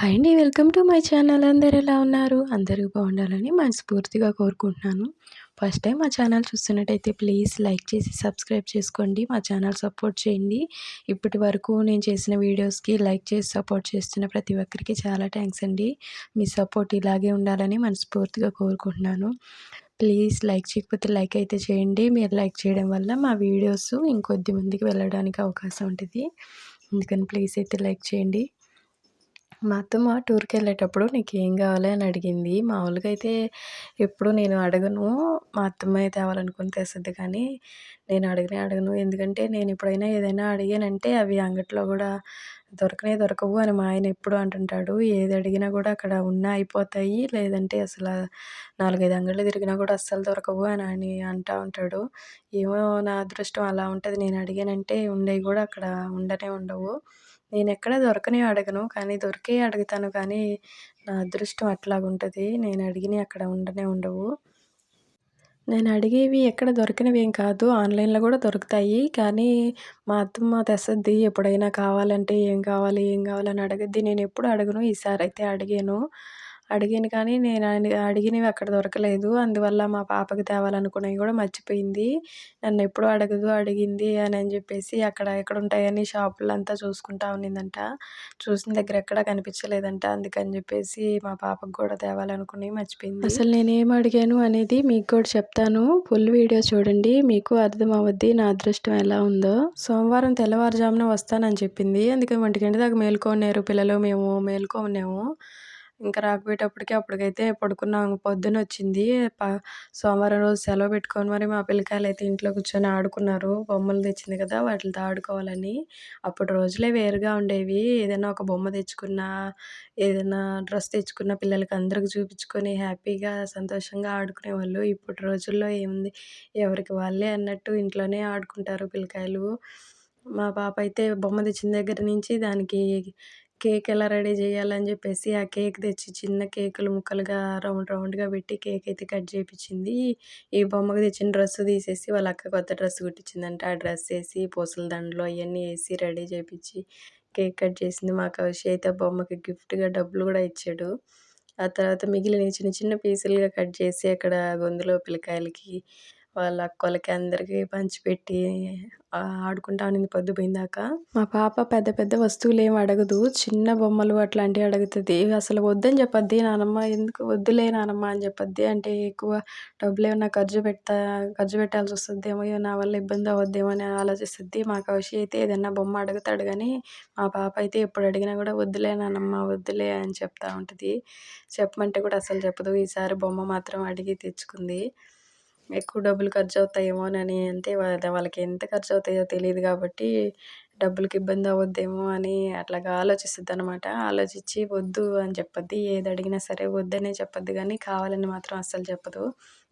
Hi అండి welcome to my channel. అందరు ఎలా ఉన్నారు? అందరూ బాగుండాలని మనస్ఫూర్తిగా కోరుకుంటున్నాను. ఫస్ట్ టైం మా ఛానల్ చూస్తున్నట్టయితే ప్లీజ్ లైక్ చేసి సబ్స్క్రైబ్ చేసుకోండి మా ఛానల్ సపోర్ట్ చేయండి. ఇప్పటి వరకు నేను చేసిన వీడియోస్కి లైక్ చేసి సపోర్ట్ చేస్తున్న ప్రతి ఒక్కరికి చాలా థ్యాంక్స్ అండి. మీ సపోర్ట్ ఇలాగే ఉండాలని మనస్ఫూర్తిగా కోరుకుంటున్నాను. ప్లీజ్ లైక్ చేయకపోతే లైక్ అయితే చేయండి. మీరు లైక్ చేయడం వల్ల మా వీడియోస్ ఇంకొద్ది మందికి వెళ్ళడానికి అవకాశం ఉంటుంది. అందుకని ప్లీజ్ అయితే లైక్ చేయండి. మా అత్తమ్మ టూర్కి వెళ్ళేటప్పుడు నీకు ఏం కావాలి అని అడిగింది. మామూలుగా అయితే ఎప్పుడు నేను అడగను. మా అత్తమ్మ తేవాలనుకుని తెస్తుంది కానీ నేను అడగనే అడగను. ఎందుకంటే నేను ఎప్పుడైనా ఏదైనా అడిగానంటే అవి అంగట్లో కూడా దొరకనే దొరకవు అని మా ఆయన ఎప్పుడు అంటుంటాడు. ఏది అడిగినా కూడా అక్కడ ఉన్న అయిపోతాయి. లేదంటే అసలు నాలుగైదు అంగళ్ళు తిరిగినా కూడా అస్సలు దొరకవు అని అని అంటూ ఉంటాడు. ఏమో నా అదృష్టం అలా ఉంటుంది. నేను అడిగానంటే ఉండేవి కూడా అక్కడ ఉండనే ఉండవు. నేను ఎక్కడ దొరకని అడగను కానీ దొరికే అడుగుతాను కానీ నా అదృష్టం అట్లాగుంటుంది. నేను అడిగినవి అక్కడ ఉండనే ఉండవు. నేను అడిగేవి ఎక్కడ దొరికినవి ఏం కాదు. ఆన్లైన్లో కూడా దొరుకుతాయి. కానీ మా అత్తమ్మ తెస్తుంది ఎప్పుడైనా కావాలంటే ఏం కావాలి ఏం కావాలని అడగద్ది. నేను ఎప్పుడు అడగను. ఈసారి అయితే అడిగాను. అడిగాను కానీ నేను అడిగినవి అక్కడ దొరకలేదు. అందువల్ల మా పాపకి తేవాలనుకున్నవి కూడా మర్చిపోయింది. నన్ను ఎప్పుడు అడగదు అడిగింది అని అని చెప్పేసి అక్కడ ఎక్కడ ఉంటాయని షాపుల్లో అంతా చూసుకుంటా ఉన్నిందంట. చూసిన దగ్గర ఎక్కడా కనిపించలేదంట. అందుకని చెప్పేసి మా పాపకు కూడా తేవాలనుకుని మర్చిపోయింది. అసలు నేను ఏం అడిగాను అనేది మీకు కూడా చెప్తాను. ఫుల్ వీడియో చూడండి. మీకు అర్థం అవ్వద్ది నా అదృష్టం ఎలా ఉందో. సోమవారం తెల్లవారుజామున వస్తానని చెప్పింది. అందుకే ఒంటి గంట దాకా మేలుకోన్నారు పిల్లలు మేము మేలుకోన్నాము. ఇంకా రాకపోయేటప్పటికి అప్పటికైతే పడుకున్నాం పొద్దున వచ్చింది సోమవారం రోజు సెలవు పెట్టుకొని మరి మా పిల్లకాయలు అయితే ఇంట్లో కూర్చొని ఆడుకున్నారు. బొమ్మలు తెచ్చింది కదా వాటితో ఆడుకోవాలని అప్పుడు రోజులే వేరుగా ఉండేవి. ఏదైనా ఒక బొమ్మ తెచ్చుకున్నా ఏదైనా డ్రెస్ తెచ్చుకున్న పిల్లలకి అందరికి చూపించుకొని హ్యాపీగా సంతోషంగా ఆడుకునేవాళ్ళు. ఇప్పుడు రోజుల్లో ఏముంది? ఎవరికి వాళ్ళే అన్నట్టు ఇంట్లోనే ఆడుకుంటారు పిల్లకాయలు. మా పాప అయితే బొమ్మ తెచ్చిన దగ్గర నుంచి దానికి కేక్ ఎలా రెడీ చేయాలని చెప్పేసి ఆ కేక్ తెచ్చి చిన్న కేకులు ముక్కలుగా రౌండ్ రౌండ్గా పెట్టి కేక్ అయితే కట్ చేయించింది ఈ బొమ్మకు తెచ్చిన డ్రెస్ తీసేసి వాళ్ళ అక్క కొత్త డ్రెస్ కుట్టించిందంట ఆ డ్రెస్ వేసి పూసల దండలు అవన్నీ వేసి రెడీ చేయించి కేక్ కట్ చేసింది మా కౌశి. అయితే బొమ్మకి గిఫ్ట్గా డబ్బులు కూడా ఇచ్చాడు. ఆ తర్వాత మిగిలిన చిన్న చిన్న పీసులుగా కట్ చేసి అక్కడ గొంతులో పిల్లకాయలకి వాళ్ళ అక్కోళ్ళకి అందరికీ పంచిపెట్టి ఆడుకుంటా ఉన్నింది పొద్దు పోయిందాక. మా పాప పెద్ద పెద్ద వస్తువులు ఏమి అడగదు. చిన్న బొమ్మలు అట్లాంటివి అడుగుతుంది. అసలు వద్దని చెప్పద్ది నానమ్మ. ఎందుకు వద్దులే నానమ్మ అని చెప్పద్ది. అంటే ఎక్కువ డబ్బులు ఏమన్నా ఖర్చు పెడతా ఖర్చు పెట్టాల్సి వస్తుందేమో నా వల్ల ఇబ్బంది అవద్దేమో అని ఆలోచిస్తుంది. మా కౌశి అయితే ఏదన్నా బొమ్మ అడుగుతాడు కానీ మా పాప అయితే ఎప్పుడు అడిగినా కూడా వద్దులే నానమ్మ వద్దులే అని చెప్తా ఉంటుంది. చెప్పమంటే కూడా అసలు చెప్పదు. ఈసారి బొమ్మ మాత్రం అడిగి తెచ్చుకుంది. ఎక్కువ డబ్బులు ఖర్చు అవుతాయేమోనని అంటే వాళ్ళకి ఎంత ఖర్చు అవుతాయో తెలియదు కాబట్టి డబ్బులకి ఇబ్బంది అవ్వద్దేమో అని అట్లాగా ఆలోచిస్తుంది అనమాట ఆలోచించి వద్దు అని చెప్పద్ది. ఏది అడిగినా సరే వద్దనే చెప్పద్దు కానీ కావాలని మాత్రం అస్సలు చెప్పదు.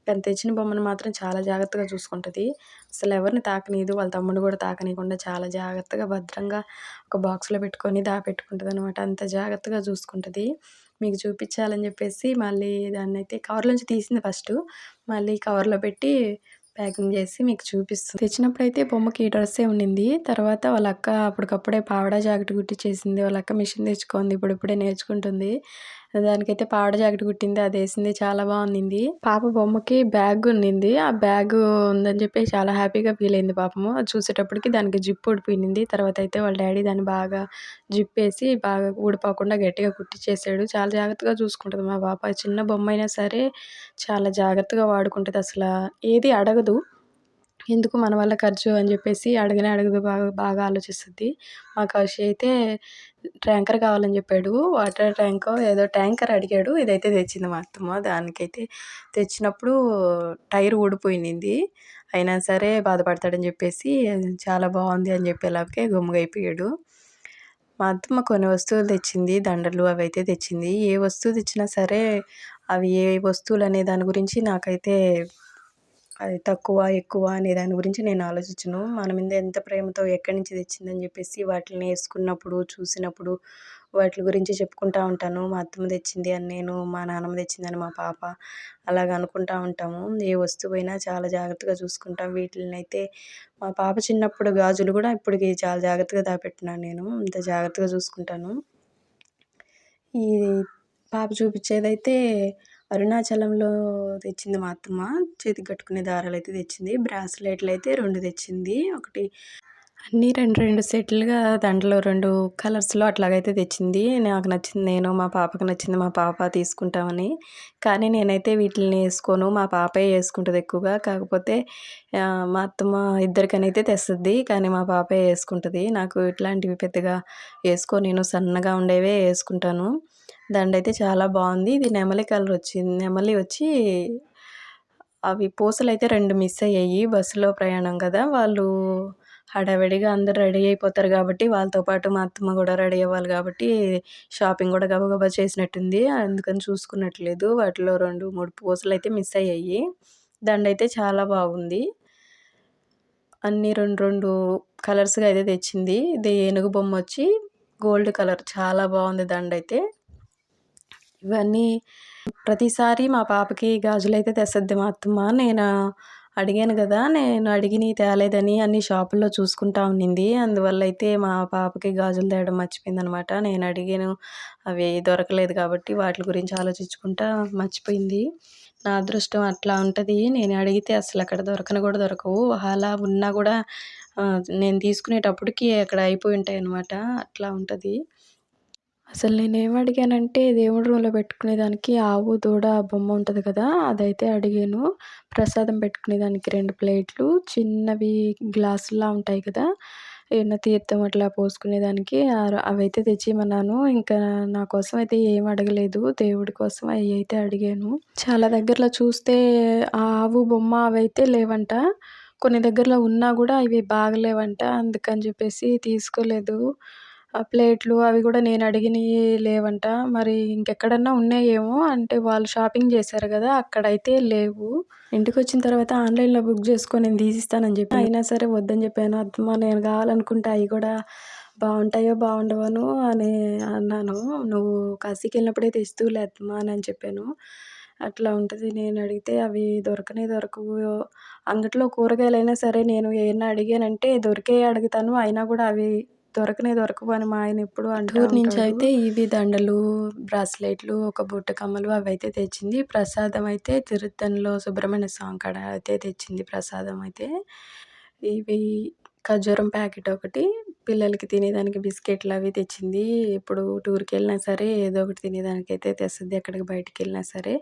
కానీ తెచ్చిన బొమ్మను మాత్రం చాలా జాగ్రత్తగా చూసుకుంటుంది. అసలు ఎవరిని తాకనీయదు. వాళ్ళ తమ్ముడు కూడా తాకనీయకుండా చాలా జాగ్రత్తగా భద్రంగా ఒక బాక్స్లో పెట్టుకొని దాపెట్టుకుంటుంది అనమాట అంత జాగ్రత్తగా చూసుకుంటుంది. మీకు చూపించాలని చెప్పేసి మళ్ళీ దాన్ని అయితే కవర్లోంచి తీసింది ఫస్ట్. మళ్ళీ కవర్లో పెట్టి ప్యాకింగ్ చేసి మీకు చూపిస్తుంది. తెచ్చినప్పుడు అయితే బొమ్మకి ఈ డ్రెస్సే ఉండింది. తర్వాత వాళ్ళ అక్క అప్పటికప్పుడే పావడా జాకెట్ కుట్టించేసింది వాళ్ళ అక్క మిషన్ తెచ్చుకుంది. ఇప్పుడు ఇప్పుడే నేర్చుకుంటుంది. దానికైతే పావడ జాకెట్ కుట్టింది అది వేసింది చాలా బాగుంది పాప బొమ్మకి బ్యాగ్ ఉన్నింది ఆ బ్యాగ్ ఉందని చెప్పి చాలా హ్యాపీగా ఫీల్ అయింది పాపము. అది చూసేటప్పటికి దానికి జిప్ ఊడిపోయింది తర్వాత అయితే వాళ్ళ డాడీ దాన్ని బాగా జిప్ వేసి బాగా ఊడిపోకుండా గట్టిగా కుట్టించేసాడు చాలా జాగ్రత్తగా చూసుకుంటుంది మా పాప. చిన్న బొమ్మ అయినా సరే చాలా జాగ్రత్తగా వాడుకుంటుంది అసలు. ఏది అడగదు ఎందుకు మన వల్ల ఖర్చు అని చెప్పేసి అడగనే అడగదు బాగా బాగా ఆలోచిస్తుంది. మా కౌశి అయితే ట్యాంకర్ కావాలని చెప్పాడు. వాటర్ ట్యాంక్ ఏదో ట్యాంకర్ అడిగాడు. ఇదైతే తెచ్చింది మా అత్తమ్మ. దానికైతే తెచ్చినప్పుడు టైర్ ఊడిపోయింది. అయినా సరే బాధపడతాడని చెప్పేసి చాలా బాగుంది అని చెప్పేలాగే గమ్ముగా అయిపోయాడు. మా అత్తమ్మ కొన్ని వస్తువులు తెచ్చింది. దండలు అవి అయితే తెచ్చింది. ఏ వస్తువు తెచ్చినా సరే అవి ఏ వస్తువులు అనే దాని గురించి నాకైతే అది తక్కువ ఎక్కువ అనే దాని గురించి నేను ఆలోచించను. మన మీద ఎంత ప్రేమతో ఎక్కడి నుంచి తెచ్చిందని చెప్పేసి వాటిని వేసుకున్నప్పుడు చూసినప్పుడు వాటి గురించి చెప్పుకుంటూ ఉంటాను. మా అత్తమ్మ తెచ్చింది అని నేను మా నాన్నమ్మ తెచ్చింది అని మా పాప అలాగ అనుకుంటూ ఉంటాము. ఏ వస్తువైనా చాలా జాగ్రత్తగా చూసుకుంటాం. వీటిని అయితే మా పాప చిన్నప్పుడు గాజులు కూడా ఇప్పటికి చాలా జాగ్రత్తగా దాపెట్టినాను నేను. ఇంత జాగ్రత్తగా చూసుకుంటాను. ఈ పాప చూపించేదైతే అరుణాచలంలో తెచ్చింది మా అత్తమ్మ. చేతికి కట్టుకునే దారాలు అయితే తెచ్చింది. బ్రాస్లెట్లు అయితే రెండు తెచ్చింది. ఒకటి అన్నీ రెండు రెండు సెట్లుగా దాంట్లో రెండు కలర్స్లో అట్లాగైతే తెచ్చింది. నాకు నచ్చింది నేను మా పాపకి నచ్చింది మా పాప తీసుకుంటామని. కానీ నేనైతే వీటిని వేసుకోను. మా పాపే వేసుకుంటుంది ఎక్కువగా. కాకపోతే మా అత్తమ్మ ఇద్దరికనైతే తెస్తుంది. కానీ మా పాపే వేసుకుంటుంది. నాకు ఇట్లాంటివి పెద్దగా వేసుకో. నేను సన్నగా ఉండేవే వేసుకుంటాను. దండ అయితే చాలా బాగుంది. ఇది నెమలి కలర్ వచ్చింది నెమలి వచ్చి అవి పూసలు అయితే రెండు మిస్ అయ్యాయి బస్సులో ప్రయాణం కదా. వాళ్ళు హడావిడిగా అందరు రెడీ అయిపోతారు కాబట్టి వాళ్ళతో పాటు మా అత్తమ్మ కూడా రెడీ అవ్వాలి కాబట్టి షాపింగ్ కూడా గబగబా చేసినట్టుంది. అందుకని చూసుకున్నట్లేదు. వాటిలో రెండు మూడు పూసలు అయితే మిస్ అయ్యాయి. దండ అయితే చాలా బాగుంది. అన్ని రెండు రెండు కలర్స్గా అయితే తెచ్చింది. ఇది ఏనుగు బొమ్మ వచ్చి గోల్డ్ కలర్. చాలా బాగుంది దండ అయితే. ఇవన్నీ ప్రతిసారి మా పాపకి గాజులు అయితే తెస్తుంది మా అత్తమ్మ. నేను అడిగాను కదా నేను అడిగినవి తేలేదని అన్ని షాపుల్లో చూసుకుంటా ఉన్నింది అందువల్ల అయితే మా పాపకి గాజులు తేయడం మర్చిపోయిందనమాట. నేను అడిగాను అవి దొరకలేదు కాబట్టి వాటి గురించి ఆలోచించుకుంటా మర్చిపోయింది. నా అదృష్టం అట్లా ఉంటుంది. నేను అడిగితే అసలు అక్కడ దొరకని కూడా దొరకవు. అలా ఉన్నా కూడా నేను తీసుకునేటప్పటికి అక్కడ అయిపోయి ఉంటాయి అనమాట అట్లా ఉంటుంది. అసలు నేనేం అడిగానంటే దేవుడి రూమ్లో పెట్టుకునేదానికి ఆవు దూడ బొమ్మ ఉంటుంది కదా అదైతే అడిగాను. ప్రసాదం పెట్టుకునేదానికి రెండు ప్లేట్లు చిన్నవి గ్లాసులా ఉంటాయి కదా ఏమైనా తీర్థం అట్లా పోసుకునేదానికి అవైతే తెచ్చిమన్నాను ఇంకా నా కోసం అయితే ఏం అడగలేదు దేవుడి కోసం అవి అయితే అడిగాను. చాలా దగ్గరలో చూస్తే ఆ ఆవు బొమ్మ అవైతే లేవంట. కొన్ని దగ్గరలో ఉన్నా కూడా ఇవి బాగలేవంట అందుకని చెప్పేసి తీసుకోలేదు. ప్లేట్లు అవి కూడా నేను అడిగినవి లేవంట. మరి ఇంకెక్కడన్నా ఉన్నాయేమో అంటే వాళ్ళు షాపింగ్ చేశారు కదా అక్కడైతే లేవు. ఇంటికి వచ్చిన తర్వాత ఆన్లైన్లో బుక్ చేసుకొని నేను తీసిస్తానని చెప్పి అయినా సరే వద్దని చెప్పాను. అత్తమ్మ నేను కావాలనుకుంటే అవి కూడా బాగుంటాయో బాగుండవను అని అన్నాను. నువ్వు కాశీకి వెళ్ళినప్పుడే తెస్తువులే అత్తమ్మ అని చెప్పాను. అట్లా ఉంటుంది. నేను అడిగితే అవి దొరకనే దొరకవు. అంగట్లో కూరగాయలైనా సరే నేను ఏమన్నా అడిగానంటే దొరికే అడుగుతాను. అయినా కూడా అవి దొరకనే దొరకవు అని మా ఆయన ఎప్పుడు అంటూరు నుంచి అయితే ఇవి దండలు బ్రాస్లెట్లు ఒక బుట్ట కమ్మలు అవి అయితే తెచ్చింది. ప్రసాదం అయితే తిరుత్తన్లో సుబ్రహ్మణ్య స్వామి కాడ అయితే తెచ్చింది ప్రసాదం అయితే. ఇవి ఖర్జూరం ప్యాకెట్ ఒకటి పిల్లలకి తినేదానికి బిస్కెట్లు అవి తెచ్చింది. ఇప్పుడు టూర్కి వెళ్ళినా సరే ఏదో ఒకటి తినేదానికి అయితే తెస్తుంది. ఎక్కడికి బయటికి వెళ్ళినా సరే.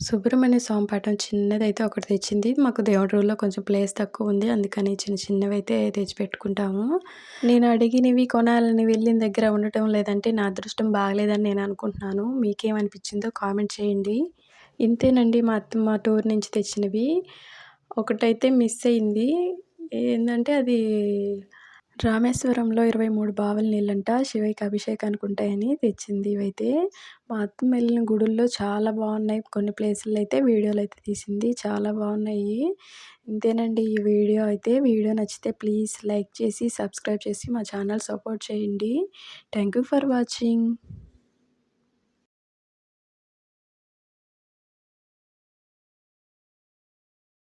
సుబ్రహ్మణ్య స్వామి పాఠం చిన్నది అయితే ఒకటి తెచ్చింది. మాకు దేవుడి రూల్లో కొంచెం ప్లేస్ తక్కువ ఉంది. అందుకని చిన్న చిన్నవి అయితే తెచ్చి పెట్టుకుంటాము. నేను అడిగినవి కొనాలని వెళ్ళిన దగ్గర ఉండటం లేదంటే నా అదృష్టం బాగలేదని నేను అనుకుంటున్నాను. మీకేమనిపించిందో కామెంట్ చేయండి. ఇంతేనండి మా అత్త మా టూర్ నుంచి తెచ్చినవి. ఒకటైతే మిస్ అయింది. ఏంటంటే అది రామేశ్వరంలో ఇరవై మూడు బావుల నీళ్ళంట శివయ్యకి అభిషేకానికి ఉంటాయని తెచ్చింది ఇవైతే. మా అత్తమ్మ వెళ్ళిన గుడుల్లో చాలా బాగున్నాయి కొన్ని ప్లేసుల్లో అయితే వీడియోలు అయితే తీసింది. చాలా బాగున్నాయి ఇంతేనండి ఈ వీడియో. అయితే వీడియో నచ్చితే ప్లీజ్ లైక్ చేసి సబ్స్క్రైబ్ చేసి మా ఛానల్ సపోర్ట్ చేయండి. Thank you for watching.